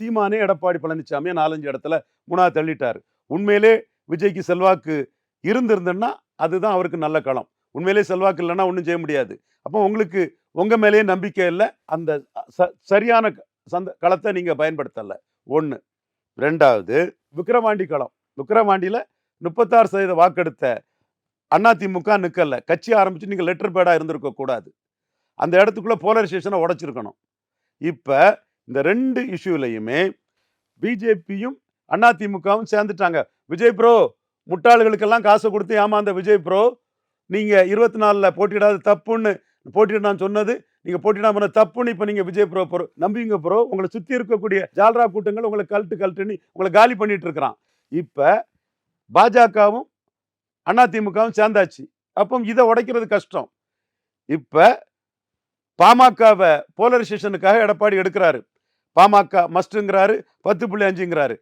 சீமானே எடப்பாடி பழனிசாமியை நாலஞ்சு இடத்துல முனா தள்ளிட்டார். உண்மையிலே விஜய்க்கு செல்வாக்கு இருந்திருந்தன்னா அதுதான் அவருக்கு நல்ல களம். உண்மையிலே செல்வாக்கு இல்லைன்னா ஒன்றும் செய்ய முடியாது. அப்போ உங்களுக்கு உங்கள் மேலேயே நம்பிக்கை இல்லை. அந்த ச- சரியான க- சந்த களத்தை நீங்கள் பயன்படுத்தலை. ஒன்று ரெண்டாவது விக்ரவாண்டி களம். விக்ரவாண்டியில் முப்பத்தாறு சதவீத வாக்கெடுத்த அதிமுக நிக்கல. கட்சி ஆரம்பித்து நீங்கள் லெட்டர் பேடாக இருந்திருக்க கூடாது அந்த இடத்துக்குள்ளே போலரைசேஷனை உடச்சிருக்கணும். இப்போ இந்த ரெண்டு இஷ்யூலையுமே பிஜேபியும் அதிமுகவும் சேர்ந்துட்டாங்க. விஜய் ப்ரோ முட்டாளுகளுக்கெல்லாம் காசை கொடுத்து ஏமாந்த விஜய் ப்ரோ நீங்கள் இருபத்தி நாலில் போட்டியிடாத தப்புன்னு போட்டியிடான்னு சொன்னது நீங்கள் போட்டியிடாம பண்ண தப்புன்னு இப்போ நீங்கள் விஜய் ப்ரோ ப்ரோ நம்பிங்க ப்ரோ உங்களை சுற்றி இருக்கக்கூடிய ஜால்ரா கூட்டங்கள் உங்களை கழட்டு கழட்டுன்னு உங்களை காலி பண்ணிட்டு இருக்கிறான். இப்போ பாஜகவும் அதிமுகவும் சேர்ந்தாச்சு. அப்போ இதை உடைக்கிறது கஷ்டம். இப்போ பாமகவை போலரைசேஷனுக்காக எடப்பாடி எடுக்கிறாரு. பாமக மஸ்ட்டுங்கிறாரு பத்து புள்ளி அஞ்சுங்கிறாரு.